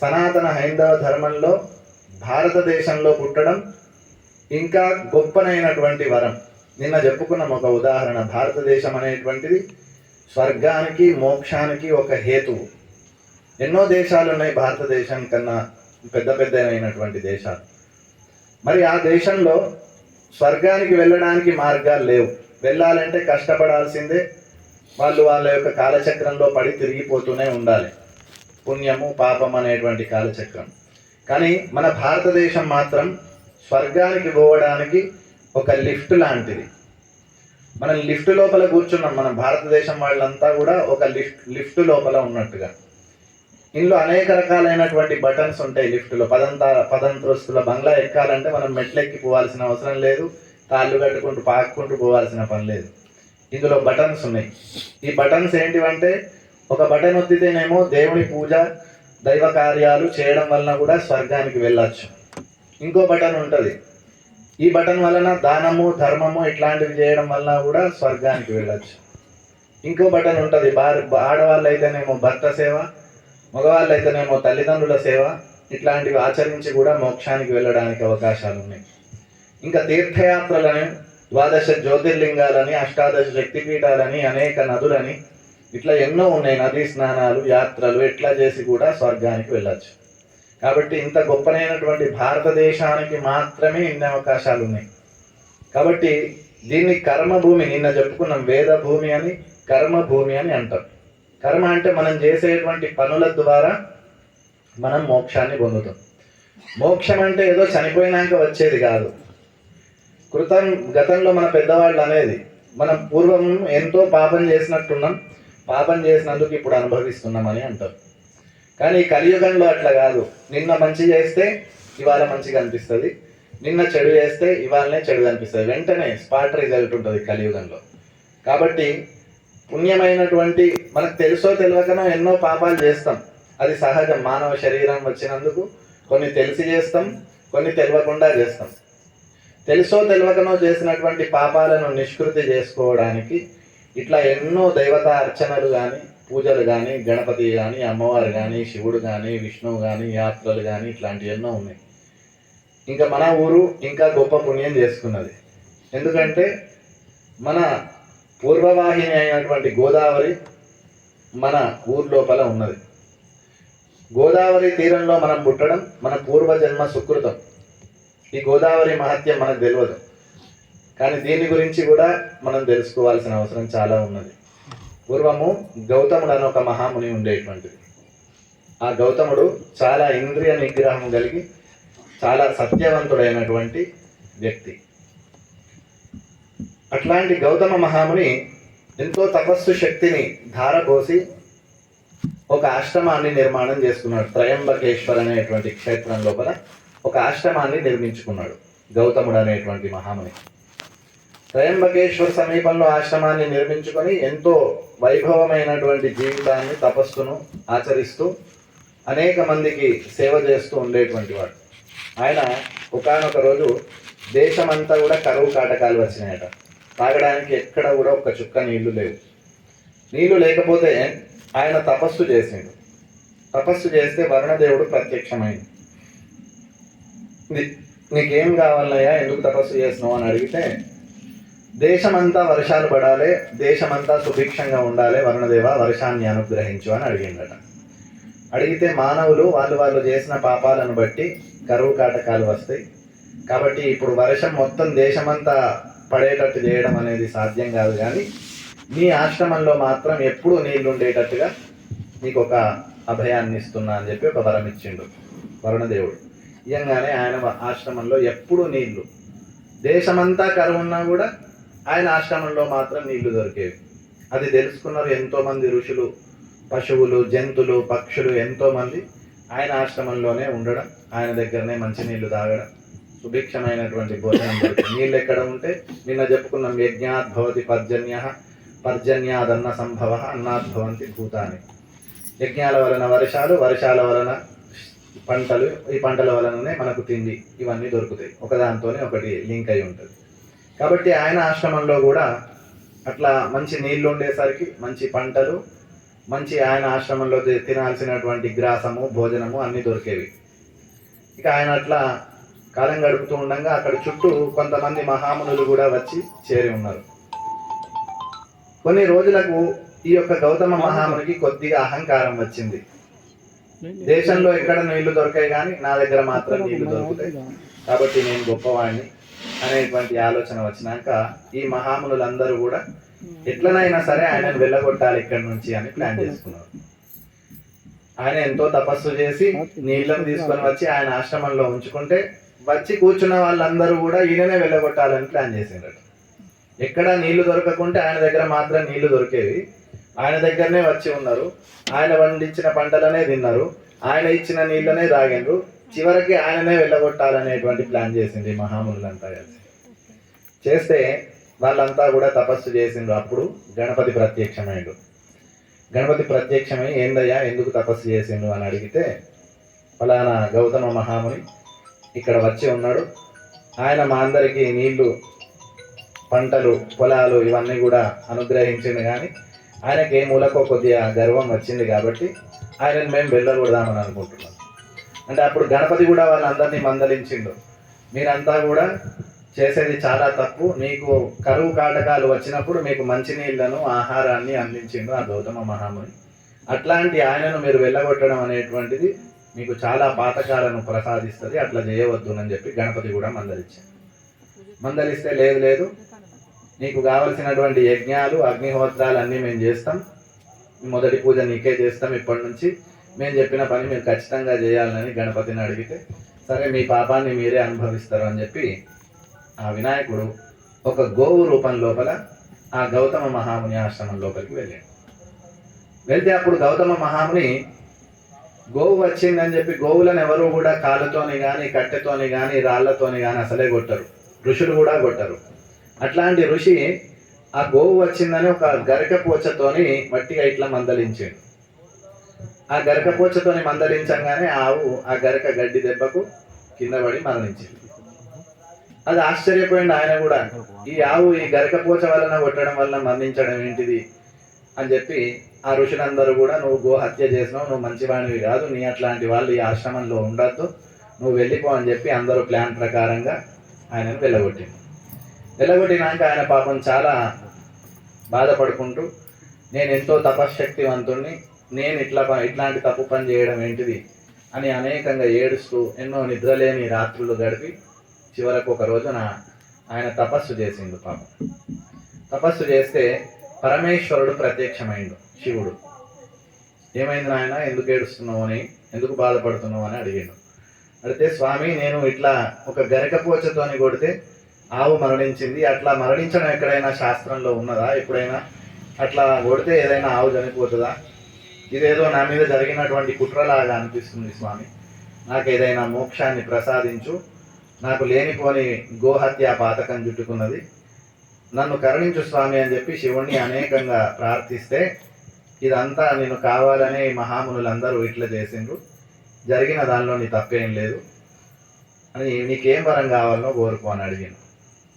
సనాతన హైందవ ధర్మంలో భారతదేశంలో పుట్టడం ఇంకా గొప్పనైనటువంటి వరం. నిన్న చెప్పుకున్నాం ఒక ఉదాహరణ భారతదేశం అనేటువంటిది స్వర్గానికి మోక్షానికి ఒక హేతువు. ఎన్నో దేశాలు ఉన్నాయి భారతదేశం కన్నా పెద్ద పెద్దనైనటువంటి దేశాలు. మరి ఆ దేశంలో స్వర్గానికి వెళ్ళడానికి మార్గాలు లేవు. వెళ్ళాలంటే కష్టపడాల్సిందే. వాళ్ళు వాళ్ళ యొక్క కాలచక్రంలో పడి తిరిగిపోతూనే ఉండాలి. పుణ్యము పాపం అనేటువంటి కాలచక్రం. కానీ మన భారతదేశం మాత్రం స్వర్గానికి పోవడానికి ఒక లిఫ్ట్ లాంటిది. మనం లిఫ్ట్ లోపల కూర్చున్నాం. మన భారతదేశం వాళ్ళంతా కూడా ఒక లిఫ్ట్ లిఫ్ట్ లోపల ఉన్నట్టుగా. ఇందులో అనేక రకాలైనటువంటి బటన్స్ ఉంటాయి లిఫ్ట్లో. పదంతా పదంతస్తుల బంగ్లా ఎక్కాలంటే మనం మెట్లెక్కి పోవాల్సిన అవసరం లేదు. తాళ్ళు కట్టుకుంటూ పాక్కుంటూ పోవాల్సిన పని లేదు. ఇందులో బటన్స్ ఉన్నాయి. ఈ బటన్స్ ఏంటివంటే ఒక బటన్ ఒత్తితేనేమో దేవుని పూజ దైవ కార్యాలు చేయడం వలన కూడా స్వర్గానికి వెళ్ళచ్చు. ఇంకో బటన్ ఉంటుంది. ఈ బటన్ వలన దానము ధర్మము ఇట్లాంటివి చేయడం వలన కూడా స్వర్గానికి వెళ్ళచ్చు. ఇంకో బటన్ ఉంటుంది. భార్య ఆడవాళ్ళు అయితేనేమో భర్త సేవ మగవాళ్ళు అయితేనేమో తల్లిదండ్రుల సేవ ఇట్లాంటివి ఆచరించి కూడా మోక్షానికి వెళ్ళడానికి అవకాశాలు ఉన్నాయి ఇంకా తీర్థయాత్రలని ద్వాదశ జ్యోతిర్లింగాలని అష్టాదశ శక్తిపీఠాలని అనేక నదులని ఇట్లా ఎన్నో ఉన్నాయి నదీ స్నానాలు యాత్రలు ఇట్లా చేసి కూడా స్వర్గానికి వెళ్ళచ్చు. కాబట్టి ఇంత గొప్పనైనటువంటి భారతదేశానికి మాత్రమే ఇన్ని అవకాశాలు ఉన్నాయి. కాబట్టి దీన్ని కర్మభూమి నిన్న చెప్పుకున్నాం వేద భూమి అని కర్మభూమి అని అంటాం. కర్మ అంటే మనం చేసేటువంటి పనుల ద్వారా మనం మోక్షాన్ని పొందుతాం. మోక్షం అంటే ఏదో చనిపోయినాక వచ్చేది కాదు. కృతం గతంలో మన పెద్దవాళ్ళు అనేది మనం పూర్వం ఎంతో పాపం చేసినట్టున్నాం పాపం చేసినందుకు ఇప్పుడు అనుభవిస్తున్నామని అంటారు. కానీ కలియుగంలో అట్లా కాదు. నిన్న మంచి చేస్తే ఇవాళ మంచిగా అనిపిస్తుంది. నిన్న చెడు చేస్తే ఇవాళనే చెడు అనిపిస్తుంది. వెంటనే స్పాట్ రిజల్ట్ ఉంటుంది కలియుగంలో. కాబట్టి పుణ్యమైనటువంటి మనకు తెలుసో తెలియకనో ఎన్నో పాపాలు చేస్తాం. అది సహజం. మానవ శరీరం వచ్చినందుకు కొన్ని తెలిసి చేస్తాం కొన్ని తెలియకుండా చేస్తాం. తెలుసో తెలియకనో చేసినటువంటి పాపాలను నిష్కృతి చేసుకోవడానికి ఇట్లా ఎన్నో దైవత అర్చనలు కానీ పూజలు కానీ గణపతి కానీ అమ్మవారు కానీ శివుడు కానీ విష్ణువు కానీ యాత్రలు కానీ ఇట్లాంటివి ఎన్నో ఉన్నాయి. ఇంకా మన ఊరు ఇంకా గొప్ప పుణ్యం చేసుకున్నది. ఎందుకంటే మన పూర్వవాహిని అయినటువంటి గోదావరి మన ఊరు లోపల ఉన్నది. గోదావరి తీరంలో మనం పుట్టడం మన పూర్వజన్మ సుకృతం. ఈ గోదావరి మహత్యం మనకు తెలియదు. కానీ దీని గురించి కూడా మనం తెలుసుకోవాల్సిన అవసరం చాలా ఉన్నది. పూర్వము గౌతముడు అని ఒక మహాముని ఉండేటువంటిది. ఆ గౌతముడు చాలా ఇంద్రియ నిగ్రహం కలిగి చాలా సత్యవంతుడైనటువంటి వ్యక్తి. అట్లాంటి గౌతమ మహాముని ఎంతో తపస్సు శక్తిని ధారపోసి ఒక ఆశ్రమాన్ని నిర్మాణం చేసుకున్నాడు. త్రయంబకేశ్వర్ అనేటువంటి క్షేత్రం లోపల ఒక ఆశ్రమాన్ని నిర్మించుకున్నాడు గౌతముడు అనేటువంటి మహాముని. త్రయంబకేశ్వర సమీపంలో ఆశ్రమాన్ని నిర్మించుకొని ఎంతో వైభవమైనటువంటి జీవితాన్ని తపస్సును ఆచరిస్తూ అనేక మందికి సేవ చేస్తూ ఉండేటువంటి వాడు. ఆయన ఒకానొక రోజు దేశమంతా కూడా కరువు కాటకాలు వచ్చినాయట. తాగడానికి ఎక్కడ కూడా ఒక చుక్క నీళ్ళు లేవు. నీళ్ళు లేకపోతే ఆయన తపస్సు చేసిండు. తపస్సు చేస్తే వరుణదేవుడు ప్రత్యక్షమైంది నీ- నీకేం కావాలయ్యా ఎందుకు తపస్సు చేసినావు అని అడిగితే దేశమంతా వర్షాలు పడాలి దేశమంతా సుభిక్షంగా ఉండాలి వరుణదేవ వర్షాన్ని అనుగ్రహించు అని అడిగిండట అడిగితే మానవులు వాళ్ళు వాళ్ళు చేసిన పాపాలను బట్టి కరువు కాటకాలు వస్తాయి. కాబట్టి ఇప్పుడు వర్షం మొత్తం దేశమంతా పడేటట్టు చేయడం అనేది సాధ్యం కాదు కానీ మీ ఆశ్రమంలో మాత్రం ఎప్పుడూ నీళ్ళు ఉండేటట్టుగా నీకు ఒక అభయాన్ని ఇస్తున్నా అని చెప్పి ఒక వరం ఇచ్చిండు వరుణదేవుడు. ఇయంగానే ఆయన ఆశ్రమంలో ఎప్పుడూ నీళ్ళు దేశమంతా కరువున్నా కూడా ఆయన ఆశ్రమంలో మాత్రం నీళ్ళు దొరికేవి. అది తెలుసుకున్నారు ఎంతో మంది ఋషులు పశువులు జంతువులు పక్షులు ఎంతో మంది ఆయన ఆశ్రమంలోనే ఉండడం ఆయన దగ్గరనే మంచి నీళ్ళు తాగడం సుభిక్షమైనటువంటి భోజనం నీళ్ళు ఎక్కడ ఉంటే నిన్న చెప్పుకున్నాం యజ్ఞాత్ భవతి పర్జన్య పర్జన్యాదన్న సంభవ అన్నాద్భవంతి భూతాని. యజ్ఞాల వలన వర్షాలు వర్షాల వలన పంటలు ఈ పంటల వలననే మనకు తిండి ఇవన్నీ దొరుకుతాయి. ఒకదాంతోనే ఒకటి లింక్ అయి ఉంటుంది. కాబట్టి ఆయన ఆశ్రమంలో కూడా అట్లా మంచి నీళ్ళు ఉండేసరికి మంచి పంటలు మంచి ఆయన ఆశ్రమంలో తినాల్సినటువంటి గ్రాసము భోజనము అన్నీ దొరికేవి. ఇక ఆయన అట్లా కాలం గడుపుతూ ఉండగా అక్కడ చుట్టూ కొంతమంది మహామునులు కూడా వచ్చి చేరి ఉన్నారు. కొన్ని రోజులకు ఈ యొక్క గౌతమ మహామునికి కొద్దిగా అహంకారం వచ్చింది. దేశంలో ఎక్కడ నీళ్ళు దొరకాయి కానీ నా దగ్గర మాత్రం నీళ్ళు దొరుకుతాయి. కాబట్టి నేను గొప్పవాడిని. అనేటువంటి ఆలోచన వచ్చినాక ఈ మహామునులందరూ కూడా ఎట్లనైనా సరే ఆయనను వెళ్ళగొట్టాలి ఇక్కడి నుంచి అని ప్లాన్ చేసుకున్నారు. ఆయన ఎంతో తపస్సు చేసి నీళ్ళను తీసుకొని వచ్చి ఆయన ఆశ్రమంలో ఉంచుకుంటే వచ్చి కూర్చున్న వాళ్ళందరూ కూడా ఈయననే వెళ్ళగొట్టాలని ప్లాన్ చేసిండ్రట. ఎక్కడ నీళ్ళు దొరకకుంటే ఆయన దగ్గర మాత్రం నీళ్ళు దొరికేవి. ఆయన దగ్గరనే వచ్చి ఉన్నారు. ఆయన పండించిన పంటలనే తిన్నారు. ఆయన ఇచ్చిన నీళ్ళనే తాగిండ్రు. చివరికి ఆయననే వెళ్ళగొట్టాలనేటువంటి ప్లాన్ చేసింది ఈ మహామునులంతా కలిసి. చేస్తే వాళ్ళంతా కూడా తపస్సు చేసిండ్రు. అప్పుడు గణపతి ప్రత్యక్షమైండు. గణపతి ప్రత్యక్షమై ఏందయ్యా ఎందుకు తపస్సు చేసిండు అని అడిగితే ఫలానా గౌతమ మహాముని ఇక్కడ వచ్చి ఉన్నాడు. ఆయన మా అందరికీ నీళ్ళు పంటలు పొలాలు ఇవన్నీ కూడా అనుగ్రహించింది కానీ ఆయనకి ఏ మూలకో కొద్దిగా గర్వం వచ్చింది కాబట్టి ఆయనను మేము వెళ్ళకూడదామని అనుకుంటున్నాం. అంటే అప్పుడు గణపతి కూడా వాళ్ళందరినీ మందలించిండు. మీరంతా కూడా చేసేది చాలా తప్పు. మీకు కరువు కాటకాలు వచ్చినప్పుడు మీకు మంచినీళ్ళను ఆహారాన్ని అందించిండు ఆ గౌతమ మహాముని. అట్లాంటి ఆయనను మీరు వెళ్ళగొట్టడం అనేటువంటిది మీకు చాలా పాతకాలను ప్రసాదిస్తుంది. అట్లా చేయవద్దు అని చెప్పి గణపతి కూడా మందలిచ్చాడు. మందలిస్తే లేదు లేదు. నీకు కావలసినటువంటి యజ్ఞాలు అగ్నిహోత్రాలు అన్నీ మేము చేస్తాం. మొదటి పూజ నీకే చేస్తాం ఇప్పటి నుంచి. మేము చెప్పిన పని మీరు ఖచ్చితంగా చేయాలని గణపతిని అడిగితే సరే మీ పాపాన్ని మీరే అనుభవిస్తారు అని చెప్పి ఆ వినాయకుడు ఒక గోవు రూపం లోపల ఆ గౌతమ మహాముని ఆశ్రమం లోపలికి వెళ్ళాడు. వెళ్తే అప్పుడు గౌతమ మహాముని గోవు వచ్చిందని చెప్పి గోవులను ఎవరు కూడా కాళ్ళతోని కానీ కట్టెతోని కానీ రాళ్ళతోని కానీ అసలే కొట్టరు. ఋషులు కూడా కొట్టరు. అట్లాంటి ఋషి ఆ గోవు వచ్చిందని ఒక గరిక పోచతోని మట్టిగా ఇట్లా మందలించాడు. ఆ గరక పోచతోని మందలించంగానే ఆవు ఆ గరక గడ్డి దెబ్బకు కింద పడి మరణించింది. అది ఆశ్చర్యపోయింది ఆయన కూడా. ఈ ఆవు ఈ గరకపోచ వలన కొట్టడం వలన మరణించడం ఏంటిది అని చెప్పి ఆ ఋషులందరూ కూడా నువ్వు గో హత్య చేసినావు నువ్వు మంచివాడివి కాదు నీ అట్లాంటి వాళ్ళు ఈ ఆశ్రమంలో ఉండొద్దు నువ్వు వెళ్ళిపో అని చెప్పి అందరూ ప్లాన్ ప్రకారంగా ఆయనను వెళ్ళగొట్టింది. వెళ్ళగొట్టినాక ఆయన పాపం చాలా బాధపడుకుంటూ నేను ఎంతో తపశ్శక్తివంతుణ్ణి నేను ఇట్లా ప- ఇట్లాంటి తప్పు పని చేయడం ఏంటిది అని అనేకంగా ఏడుస్తూ ఎన్నో నిద్రలేని రాత్రులు గడిపి చివరకు ఒక రోజున ఆయన తపస్సు చేసిండు పాపం. తపస్సు చేస్తే పరమేశ్వరుడు ప్రత్యక్షమైండు శివుడు. ఏమైంది నాయన ఎందుకు ఏడుస్తున్నావు అని ఎందుకు బాధపడుతున్నావు అని అడిగాడు. అడిగితే స్వామి నేను ఇట్లా ఒక గరికపోచతోని కొడితే ఆవు మరణించింది అట్లా మరణించడం ఎక్కడైనా శాస్త్రంలో ఉన్నదా? ఎప్పుడైనా అట్లా కొడితే ఏదైనా ఆవు చనిపోతుందా? ఇదేదో నా మీద జరిగినటువంటి కుట్రలాగా అనిపిస్తుంది స్వామి. నాకు ఏదైనా మోక్షాన్ని ప్రసాదించు. నాకు లేనిపోని గోహత్య పాతకం చుట్టుకున్నది. నన్ను కరుణించు స్వామి అని చెప్పి శివుణ్ణి అనేకంగా ప్రార్థిస్తే ఇదంతా నేను కావాలనే మహామునులందరూ ఇట్లా చేసిండ్రు. జరిగిన దానిలో నీ తప్పేం లేదు. అని నీకేం వరం కావాలనో కోరుకో అని అడిగాను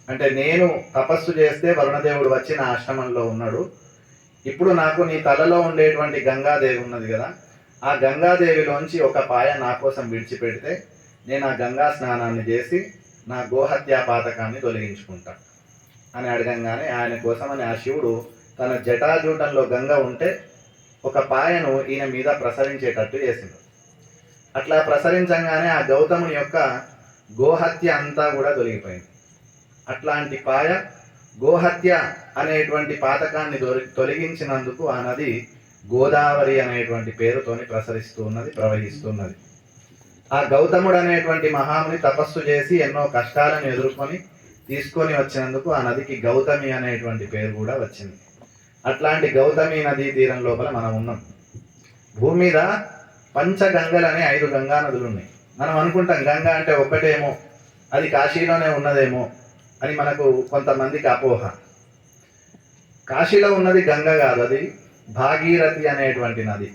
అంటే నేను తపస్సు చేస్తే వరుణదేవుడు వచ్చి నా ఆశ్రమంలో ఉన్నాడు. ఇప్పుడు నాకు నీ తలలో ఉండేటువంటి గంగాదేవి ఉన్నది కదా ఆ గంగాదేవిలోంచి ఒక పాయ నా కోసం విడిచిపెడితే నేను ఆ గంగా స్నానాన్ని చేసి నా గోహత్యా పాతకాన్ని తొలగించుకుంటా అని అడగంగానే ఆయన కోసమని ఆ శివుడు తన జటాజూటంలో గంగ ఉంటే ఒక పాయను ఈయన మీద ప్రసరించేటట్టు చేసింది అట్లా ప్రసరించంగానే ఆ గౌతముని యొక్క గోహత్య అంతా కూడా తొలగిపోయింది. అట్లాంటి పాయ గోహత్య అనేటువంటి పాతకాన్ని తొలగించినందుకు ఆ నది గోదావరి అనేటువంటి పేరుతోని ప్రసరిస్తూ ఉన్నది ప్రవహిస్తున్నది. ఆ గౌతముడు అనేటువంటి మహాముని తపస్సు చేసి ఎన్నో కష్టాలను ఎదుర్కొని తీసుకొని వచ్చినందుకు ఆ నదికి గౌతమి అనేటువంటి పేరు కూడా వచ్చింది. అట్లాంటి గౌతమి నదీ తీరం లోపల మనం ఉన్నాం. భూమి మీద పంచగంగలు ఐదు గంగా నదులు ఉన్నాయి మనం అనుకుంటాం గంగా అంటే ఒక్కటేమో అది కాశీలోనే ఉన్నదేమో అని మనకు కొంతమందికి అపోహ. కాశీలో ఉన్నది గంగ కాదు అది భాగీరథి అనేటువంటి నది.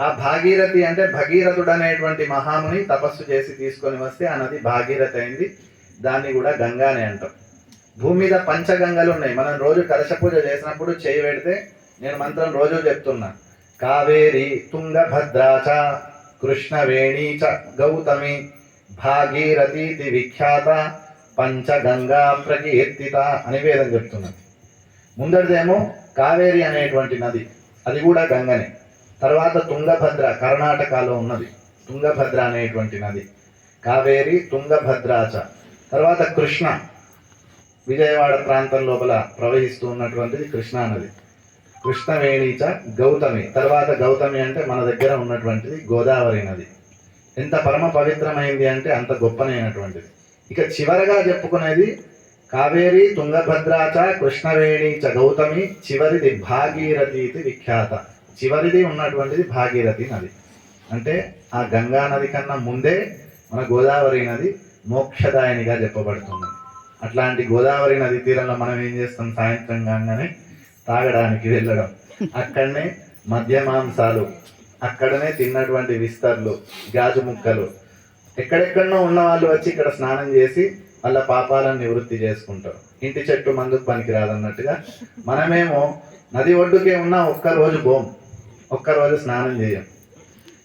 ఆ భాగీరథి అంటే భగీరథుడు అనేటువంటి మహాముని తపస్సు చేసి తీసుకొని వస్తే ఆ నది భాగీరథి అయింది. దాన్ని కూడా గంగానే అంటాం. భూమి మీద పంచగంగలు ఉన్నాయి. మనం రోజు కలశ పూజ చేసినప్పుడు చేయి పెడితే నేను మంత్రం రోజు చెప్తున్నా. కావేరి తుంగభద్రాచ కృష్ణవేణీ చ గౌతమి భాగీరథీతి విఖ్యాత పంచగంగా ప్రకీర్తిత అని వేదం చెప్తున్నది ముందరిదేమో కావేరి అనేటువంటి నది. అది కూడా గంగనే. తర్వాత తుంగభద్ర కర్ణాటకలో ఉన్నది. తుంగభద్ర అనేటువంటి నది. కావేరి తుంగభద్రాచ. తర్వాత కృష్ణ. విజయవాడ ప్రాంతం లోపల ప్రవహిస్తూ ఉన్నటువంటిది కృష్ణా నది. కృష్ణవేణిచ గౌతమి. తర్వాత గౌతమి అంటే మన దగ్గర ఉన్నటువంటిది గోదావరి నది. ఎంత పరమ పవిత్రమైంది అంటే అంత గొప్పనైనటువంటిది. ఇక చివరగా చెప్పుకునేది కావేరి తుంగభద్రాచ కృష్ణవేణి చ గౌతమి చివరిది భాగీరథి ఇది విఖ్యాత. చివరిది ఉన్నటువంటిది భాగీరథి నది. అంటే ఆ గంగా నది కన్నా ముందే మన గోదావరి నది మోక్షదాయనిగా చెప్పబడుతుంది. అట్లాంటి గోదావరి నది తీరంలో మనం ఏం చేస్తాం? సాయంత్రం కాగానే తాగడానికి వెళ్ళడం. అక్కడనే మద్యమాంసాలు అక్కడనే తిన్నటువంటి విస్తర్లు గాజు ముక్కలు ఎక్కడెక్కడనో ఉన్న వాళ్ళు వచ్చి ఇక్కడ స్నానం చేసి వాళ్ళ పాపాలను నివృత్తి చేసుకుంటారు. ఇంటి చెట్టు మందుకు పనికిరాదు అన్నట్టుగా మనమేమో నది ఒడ్డుకే ఉన్న ఒక్క రోజు బోం ఒక్క రోజు స్నానం చేయం.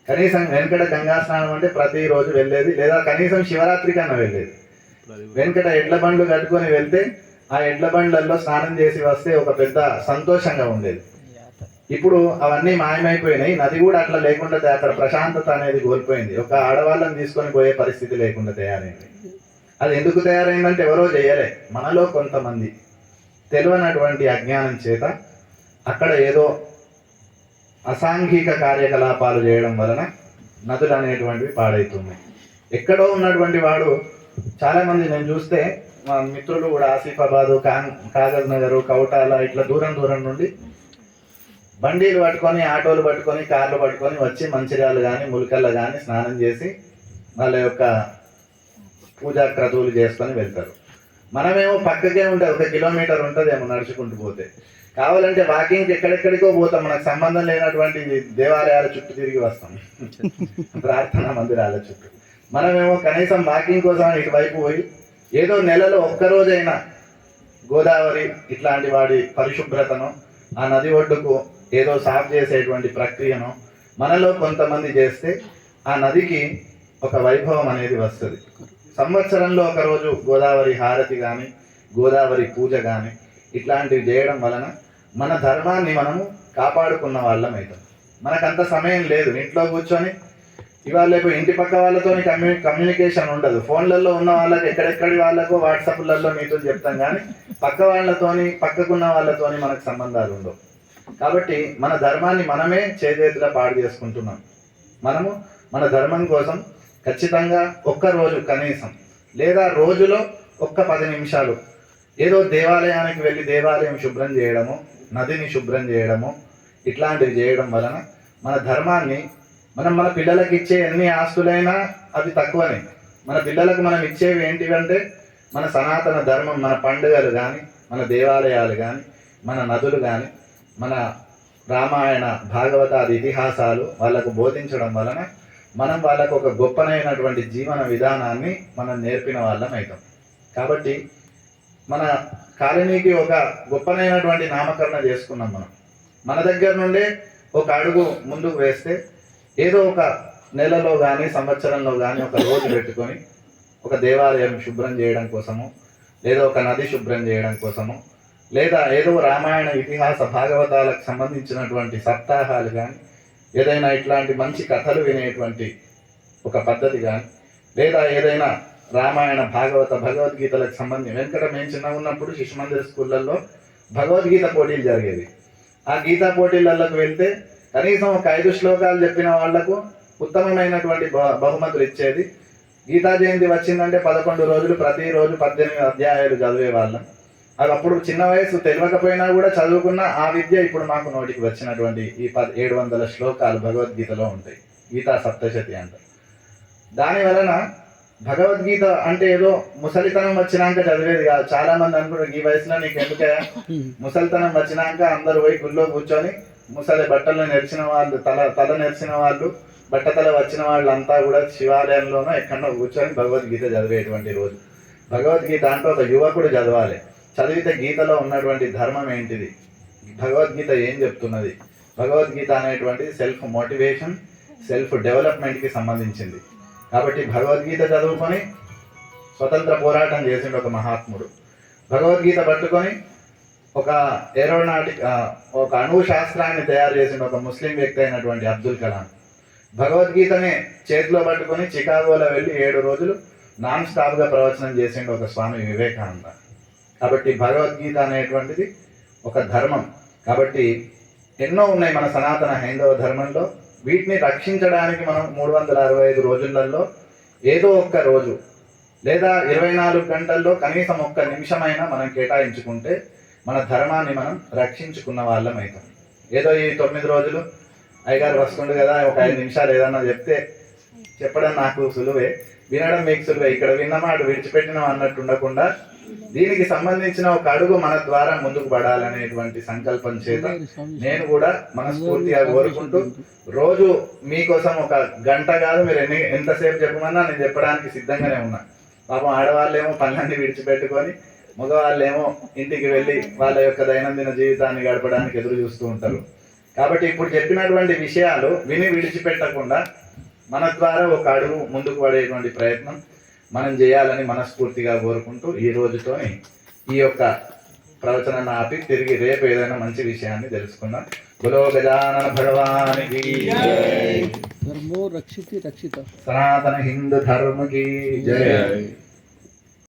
కనీసం వెనకట గంగా స్నానం అంటే ప్రతిరోజు వెళ్ళేది లేదా కనీసం శివరాత్రి కన్నా వెళ్ళేది. వెనకట ఎడ్ల బండ్లు కట్టుకొని వెళ్తే ఆ ఎడ్ల బండ్లలో స్నానం చేసి వస్తే ఒక పెద్ద సంతోషంగా ఉండేది. ఇప్పుడు అవన్నీ మాయమైపోయినాయి. నది కూడా అట్లా లేకుండా అక్కడ ప్రశాంతత అనేది కోల్పోయింది. ఒక ఆడవాళ్ళని తీసుకొని పోయే పరిస్థితి లేకుండా తయారైంది. అది ఎందుకు తయారైందంటే ఎవరో చేయలే. మనలో కొంతమంది తెలియనటువంటి అజ్ఞానం చేత అక్కడ ఏదో అసాంఘిక కార్యకలాపాలు చేయడం వలన నదులు అనేటువంటివి పాడైతున్నాయి. ఎక్కడో ఉన్నటువంటి వాడు చాలామంది నేను చూస్తే మా మిత్రులు కూడా ఆసిఫాబాదు కాన్ కాగజ్ నగరు కౌటాల ఇట్లా దూరం దూరం నుండి బండీలు పట్టుకొని ఆటోలు పట్టుకొని కార్లు పట్టుకొని వచ్చి మంచిర్యాలు కానీ ములికల్లో కానీ స్నానం చేసి వాళ్ళ యొక్క పూజా క్రతువులు చేసుకొని వెళ్తారు. మనమేమో పక్కకే ఉంటే ఒక కిలోమీటర్ ఉంటుందేమో నడుచుకుంటూ పోతే. కావాలంటే వాకింగ్కి ఎక్కడెక్కడికో పోతాం మనకు సంబంధం లేనటువంటి దేవాలయాల చుట్టూ తిరిగి వస్తాం. ప్రార్థనా మందిరాల చుట్టూ. మనమేమో కనీసం వాకింగ్ కోసం ఇటువైపు పోయి ఏదో నెలలో ఒక్కరోజైనా గోదావరి ఇట్లాంటి వాడి పరిశుభ్రతను ఆ నది ఒడ్డుకు ఏదో సాఫ్ చేసేటువంటి ప్రక్రియను మనలో కొంతమంది చేస్తే ఆ నదికి ఒక వైభవం అనేది వస్తుంది. సంవత్సరంలో ఒకరోజు గోదావరి హారతి కానీ గోదావరి పూజ కానీ ఇట్లాంటివి చేయడం వలన మన ధర్మాన్ని మనము కాపాడుకున్న వాళ్ళం అవుతాం. మనకంత సమయం లేదు. ఇంట్లో కూర్చొని ఇవాళ రేపు ఇంటి పక్క వాళ్ళతో కమ్యూ కమ్యూనికేషన్ ఉండదు. ఫోన్లలో ఉన్న వాళ్ళకి ఎక్కడెక్కడి వాళ్ళకు వాట్సాప్లలో మీతో చెప్తాం కానీ పక్క వాళ్ళతోని పక్కకున్న వాళ్ళతోని మనకు సంబంధాలు ఉండవు. కాబట్టి మన ధర్మాన్ని మనమే చేజేతులా పాడు చేసుకుంటున్నాం. మనము మన ధర్మం కోసం ఖచ్చితంగా ఒక్క రోజు కనీసం లేదా రోజులో ఒక్క పది నిమిషాలు ఏదో దేవాలయానికి వెళ్ళి దేవాలయం శుభ్రం చేయడము నదిని శుభ్రం చేయడము ఇట్లాంటివి చేయడం వలన మన ధర్మాన్ని మనం మన పిల్లలకి ఇచ్చే ఎన్ని ఆస్తులైనా అవి తక్కువనే. మన పిల్లలకు మనం ఇచ్చేవి ఏంటివంటే మన సనాతన ధర్మం మన పండుగలు కానీ మన దేవాలయాలు కానీ మన నదులు కానీ మన రామాయణ భాగవతాది ఇతిహాసాలు వాళ్ళకు బోధించడం వలన మనం వాళ్ళకు ఒక గొప్పనైనటువంటి జీవన విధానాన్ని మనం నేర్పిన వాళ్ళం అవుతాం. కాబట్టి మన కాలనీకి ఒక గొప్పనైనటువంటి నామకరణ చేసుకున్నాం మనం. మన దగ్గర నుండే ఒక అడుగు ముందుకు వేస్తే ఏదో ఒక నెలలో కానీ సంవత్సరంలో కానీ ఒక రోజు పెట్టుకొని ఒక దేవాలయం శుభ్రం చేయడం కోసము లేదా ఒక నది శుభ్రం చేయడం కోసము లేదా ఏదో రామాయణ ఇతిహాస భాగవతాలకు సంబంధించినటువంటి సప్తాహాలు కానీ ఏదైనా ఇట్లాంటి మంచి కథలు వినేటువంటి ఒక పద్ధతి కానీ లేదా ఏదైనా రామాయణ భాగవత భగవద్గీతలకు సంబంధించి వెంకట మేము చిన్నగా ఉన్నప్పుడు శిశు మందిర స్కూళ్ళల్లో భగవద్గీత పోటీలు జరిగేవి. ఆ గీతా పోటీలలోకి వెళ్తే కనీసం ఒక ఐదు శ్లోకాలు చెప్పిన వాళ్ళకు ఉత్తమమైనటువంటి బహు- బహుమతులు ఇచ్చేది. గీతా జయంతి వచ్చిందంటే పదకొండు రోజులు ప్రతిరోజు పద్దెనిమిది అధ్యాయాలు చదివే వాళ్ళం. అది అప్పుడు చిన్న వయసు తెలియకపోయినా కూడా చదువుకున్న ఆ విద్య ఇప్పుడు మాకు నోటికి వచ్చినటువంటి ఈ పద్ ఏడు వందల శ్లోకాలు భగవద్గీతలో ఉంటాయి. గీతా సప్తశతి అంటారు దాని వలన భగవద్గీత అంటే ఏదో ముసలితనం వచ్చినాక చదివేది కాదు. చాలా మంది అనుకుంటారు ఈ వయసులో నీకు ఎందుకే ముసలితనం వచ్చినాక అందరు పోయి గుళ్ళో కూర్చొని ముసలి బట్టలు నెరిచిన వాళ్ళు తల తల నెరిచిన వాళ్ళు బట్టతల వచ్చిన వాళ్ళంతా కూడా శివాలయంలోనో ఎక్కడో కూర్చొని భగవద్గీత చదివేటువంటి రోజు. భగవద్గీత అంటే ఒక యువకుడు చదవాలి. చదివితే గీతలో ఉన్నటువంటి ధర్మం ఏంటిది? భగవద్గీత ఏం చెప్తున్నది? భగవద్గీత అనేటువంటిది సెల్ఫ్ మోటివేషన్ సెల్ఫ్ డెవలప్మెంట్కి సంబంధించింది. కాబట్టి భగవద్గీత చదువుకొని స్వతంత్ర పోరాటం చేసిండు ఒక మహాత్ముడు. భగవద్గీత పట్టుకొని ఒక ఏరోనాటిక్ ఒక అణువు శాస్త్రాన్ని తయారు చేసిన ఒక ముస్లిం వ్యక్తి అయినటువంటి అబ్దుల్ కలాం. భగవద్గీతనే చేతిలో పట్టుకొని చికాగోలో వెళ్ళి ఏడు రోజులు నాన్ స్టాప్గా ప్రవచనం చేసిండు ఒక స్వామి వివేకానంద. కాబట్టి భగవద్గీత అనేటువంటిది ఒక ధర్మం. కాబట్టి ఎన్నో ఉన్నాయి మన సనాతన హైందవ ధర్మంలో. వీటిని రక్షించడానికి మనం మూడు వందల అరవై ఐదు రోజులలో ఏదో ఒక్క రోజు లేదా ఇరవై నాలుగు గంటల్లో కనీసం ఒక్క నిమిషమైనా మనం కేటాయించుకుంటే మన ధర్మాన్ని మనం రక్షించుకున్న వాళ్ళం అవుతాం ఏదో ఈ తొమ్మిది రోజులు అయ్యగారు వస్తుండు కదా ఒక ఐదు నిమిషాలు ఏదన్నా చెప్తే చెప్పడం నాకు సులువే వినడం మీకు సులువే. ఇక్కడ విన్నమా అటు విడిచిపెట్టినాం అన్నట్టు ఉండకుండా దీనికి సంబంధించిన ఒక అడుగు మన ద్వారా ముందుకు పడాలనేటువంటి సంకల్పం చేత నేను కూడా మనస్ఫూర్తిగా కోరుకుంటూ రోజు మీకోసం ఒక గంట కాదు మీరు ఎన్ని ఎంతసేపు చెప్పమన్నా నేను చెప్పడానికి సిద్ధంగానే ఉన్నా. పాపం ఆడవాళ్ళేమో పనులన్నీ విడిచిపెట్టుకొని మగవాళ్ళేమో ఇంటికి వెళ్ళి వాళ్ళ యొక్క దైనందిన జీవితాన్ని గడపడానికి ఎదురు చూస్తూ ఉంటారు. కాబట్టి ఇప్పుడు చెప్పినటువంటి విషయాలు విని విడిచిపెట్టకుండా మన ద్వారా ఒక అడుగు ముందుకు పడేటువంటి ప్రయత్నం మనం చేయాలని మనస్ఫూర్తిగా కోరుకుంటూ ఈ రోజుతోని ఈ యొక్క ప్రవచనాన్ని ఆపి తిరిగి రేపు ఏదైనా మంచి విషయాన్ని తెలుసుకుందాం. గులో గజానన భగవానికి ధర్మో రక్షితి రక్షిత. సనాతన హిందూ ధర్మకి జయ